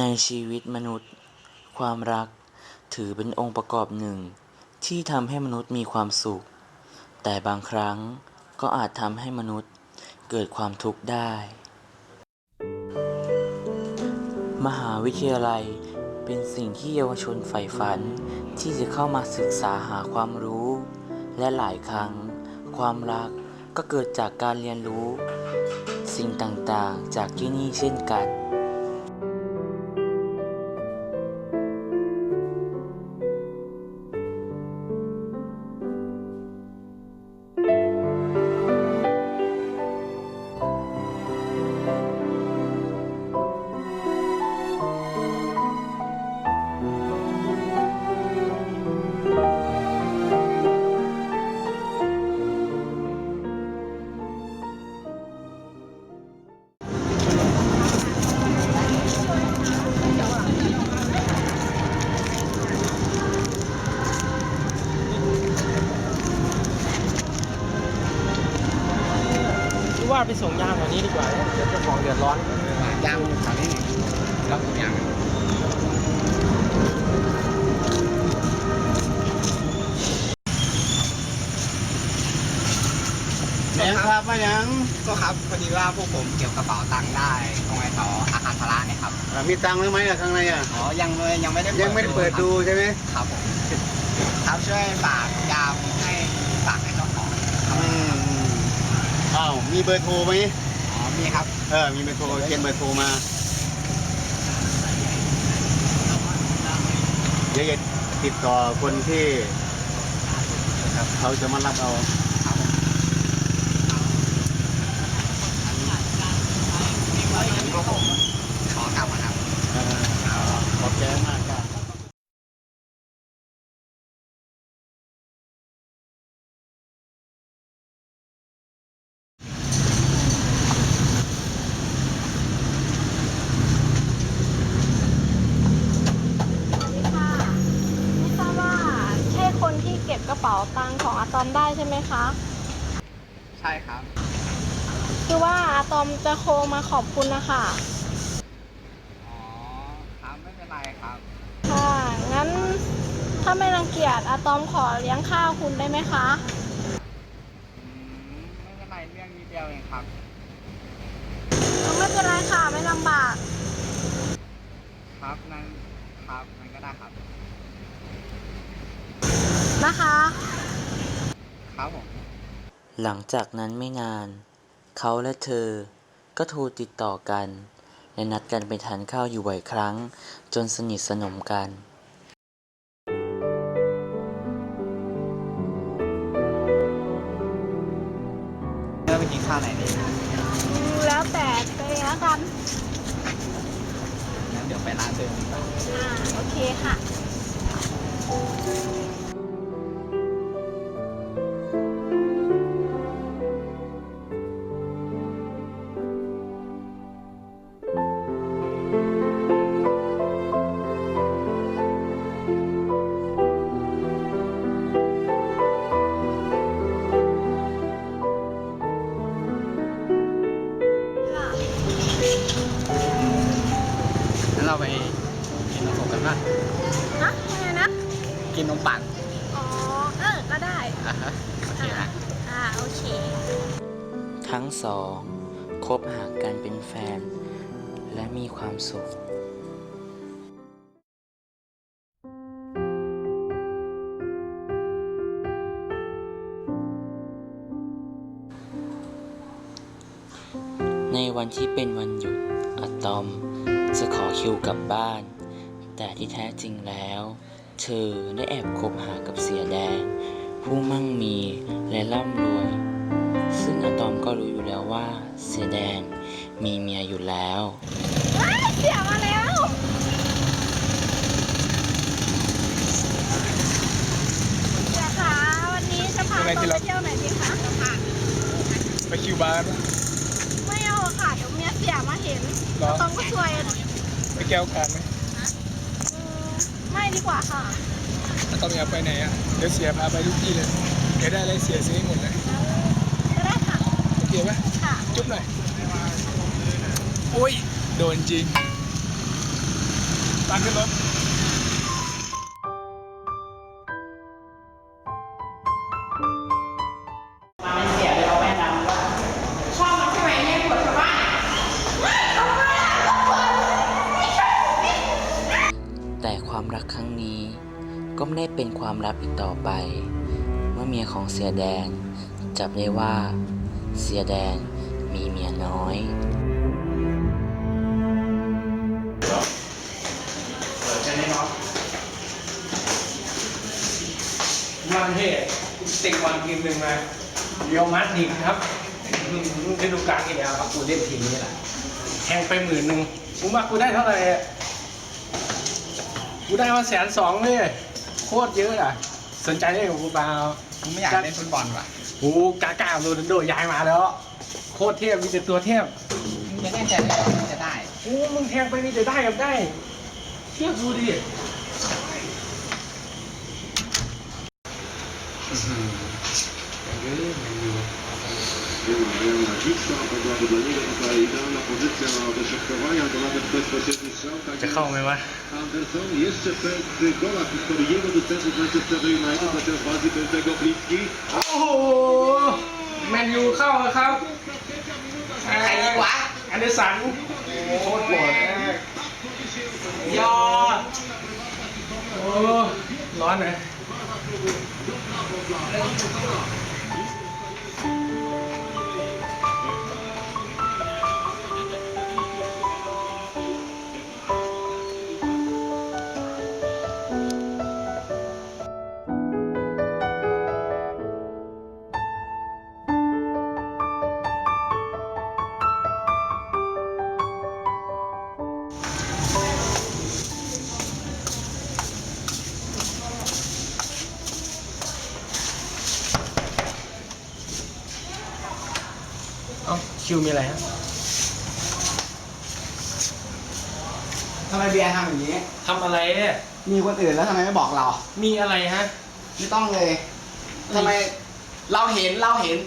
ในชีวิตมนุษย์ ความรักถือเป็นองค์ประกอบหนึ่ง ที่ทำให้มนุษย์มีความสุข แต่บางครั้งก็อาจทำให้มนุษย์เกิดความทุกข์ได้ มหาวิทยาลัยเป็นสิ่งที่เยาวชนใฝ่ฝันที่จะเข้ามาศึกษาหาความรู้ และหลายครั้ง ความรักก็เกิดจากการเรียนรู้ สิ่งต่างๆ จากที่นี่เช่นกัน แม่ครับมายังก็ครับพอดีว่าพวกผมเก็บกระเป๋าตังค์ได้ตรงไอ้ต่ออาคารพละเนี่ยครับอ่ามีตังค์หรือไหมอะข้างในอะ อ๋อยังไม่ยังไม่ได้ยังไม่ได้เปิดดูใช่ไหมครับผมครับช่วยฝากยามให้ฝากให้เจ้าของครับอืมอืมอ้าวมีเบอร์โทรไหมอ๋อมีครับ เออมีเบอร์โทรเขียนเบอร์โทรมาเดี๋ยวจะติดต่อคนที่นะครับเขาจะมารับเอา ครับผมพวกผมขอกลับมาครับ เออขอบใจมากครับ สวัสดีค่ะไม่ทราบว่าใช่คนที่เก็บกระเป๋าตังค์ของอะตอมได้ใช่ไหมคะ ใช่ครับ คือว่าอะตอมจะโทรมาขอบคุณนะคะอ๋อครับไม่เป็นไรครับ ค่ะงั้นถ้าไม่รังเกียจอะตอมขอเลี้ยงข้าวคุณได้ไหมคะ อืมไม่เป็นไรเรื่องนิดเดียวเองครับ ไม่เป็นไรค่ะไม่ลำบาก ครับนั้นครับนั้นก็ได้ครับ นะคะ ครับผม หลังจากนั้นไม่นาน เขาและเธอก็โทรติดต่อกัน และนัดกันไปทานข้าวอยู่บ่อยครั้ง จนสนิทสนมกันเริ่มไปกินข้าวไหนดีแล้วแต่ไปแล้วกันงั้นเดี๋ยวไปร้านเดิมดีกว่า อ่า โอเคค่ะ ทั้งสองคบหากันเป็นแฟน และมีความสุขในวันที่เป็นวันหยุดอะตอม จะขอคิวกลับบ้าน แต่ที่แท้จริงแล้ว เธอได้แอบคบหากับเสียแดงผู้มั่งมีและร่ำรวย ซึ่งอะตอมก็รู้อยู่แล้วว่า เสียแดงมีเมียอยู่แล้วว้ายเสียมาแล้ว เสียคะวันนี้จะพายังไงเราที่ไปรักเที่ยวไหนดีคะไปคิวบาร์ปะไม่เอาอะค่ะเดี๋ยวเมียเสียมาเห็นเหรอต้องก็ซวยอะดิไปแก้วการไหมอืมไม่ดีกว่าค่ะ แล้วต้องอยากไปไหนอะ เดี๋ยวเสียพาไปทุกที่เลย เดี๋ยวได้อะไรเสียซื้อให้หมดเลยก็ได้ค่ะโอ เคไหมค่ะจุ๊บหน่อยโอ้ย โดนจริงตามขึ้นรถแต่ความรักครั้งนี้ก็ไม่ได้เป็นความลับอีกต่อไป เมื่อเมียของเสียแดง จับได้ว่า เสียแดงมีเมียน้อยวันเท่ติงวันทีมหนึ่งมาเรียวมาดริดครับฤดูกาลที่แล้วครับกูเล่นทีมนี้แหละแทงไปหมื่นหนึ่งกูว่ากูได้เท่าไหร่อะกูได้มาแสนสองเลยโคตรเยอะอะ สนใจได้กับกูเปล่าผมไม่อยากเล่นฟุตบอลว่ะ โอ้กากาโรนัลโดย้ายมาแล้ว โคตรเทพมีแต่ตัวเทพมึงจะแน่ใจเลยว่ามึงจะได้ โอ้มึงแทงไปมีแต่ได้กับได้ เชื่อกูดิ จะเข้าไหมวะ Anderson jeszcze pewny gola w historii jego dostępów Manchester United, chociaż bardziej pewnego bliski. โอ้โหแมนยูเข้าแล้วครับใครยิงวะแอนเดอร์สันโคตรโหดยอดโอ้ร้อนเลย คิวมีอะไรฮะทำไมเบียร์ทำอย่างนี้ ทำอะไรเนี่ยมีคนอื่นแล้วทำไมไม่บอกเรา มีอะไรฮะ ไม่ต้องเลยทำไมเราเห็นเราเห็น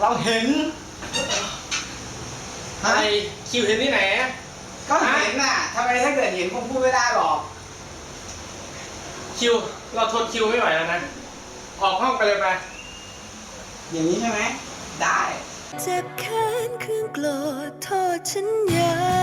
เราเห็นอะไรคิวเห็นที่ไหนก็เห็นน่ะทำไมถ้าเกิดเห็นคงพูดไม่ได้หรอก คิว เราทนคิวไม่ไหวแล้วนะ ออกห้องไปเลยไป อย่างนี้ใช่ไหม ได้ เจ็บแค้นเครื่องโกรธโทษฉันยา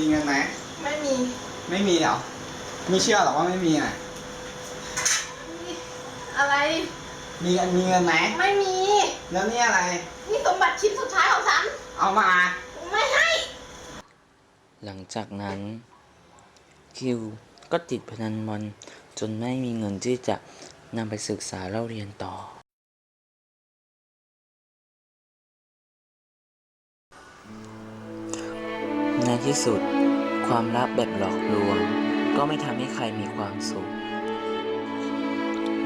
มีเงินไหม ไม่มี ไม่มีเหรอไม่เชื่อหรอกว่าไม่มีน่ะ อะไร มีเงินมีเงินไหม ไม่มี แล้วนี่อะไร นี่สมบัติชิ้นสุดท้ายของฉัน เอามา ไม่ให้ หลังจากนั้น คิวก็ติดพนันบอลจนไม่มีเงินที่จะนำไปศึกษาเล่าเรียนต่อ ที่สุด ความลับแบบหลอกลวง ก็ไม่ทำให้ใครมีความสุข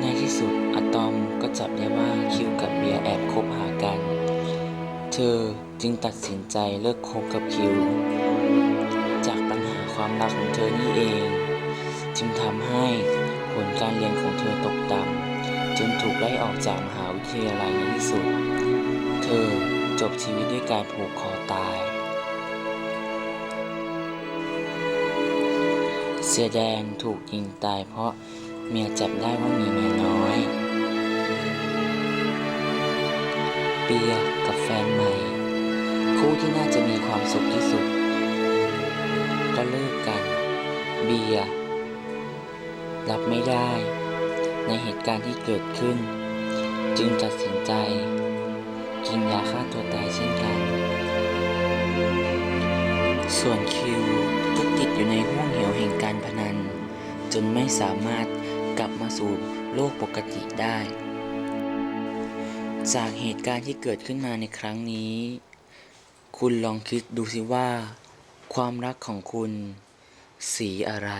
ในที่สุดอะตอมก็จับได้ว่าคิวกับเบียแอบคบหากัน เธอจึงตัดสินใจเลิกคบกับคิว จากปัญหาความรักของเธอนี่เอง จึงทำให้ผลการเรียนของเธอตกต่ำจนถูกไล่ออกจากมหาวิทยาลัยในที่สุด เธอจบชีวิตด้วยการผูกคอตาย เสียแดงถูกยิงตายเพราะเมียจับได้ว่ามีเมียน้อย เปียกับแฟนใหม่ คู่ที่น่าจะมีความสุขที่สุด ก็เลิกกัน เบียรับไม่ได้ ในเหตุการณ์ที่เกิดขึ้น จึงตัดสินใจ กินยาฆ่าตัวตายเช่นกัน ส่วนคิว อยู่ในห่วงเหวแห่งการพนัน จนไม่สามารถกลับมาสู่โลกปกติได้ จากเหตุการณ์ที่เกิดขึ้นมาในครั้งนี้ คุณลองคิดดูสิว่า ความรักของคุณ สีอะไร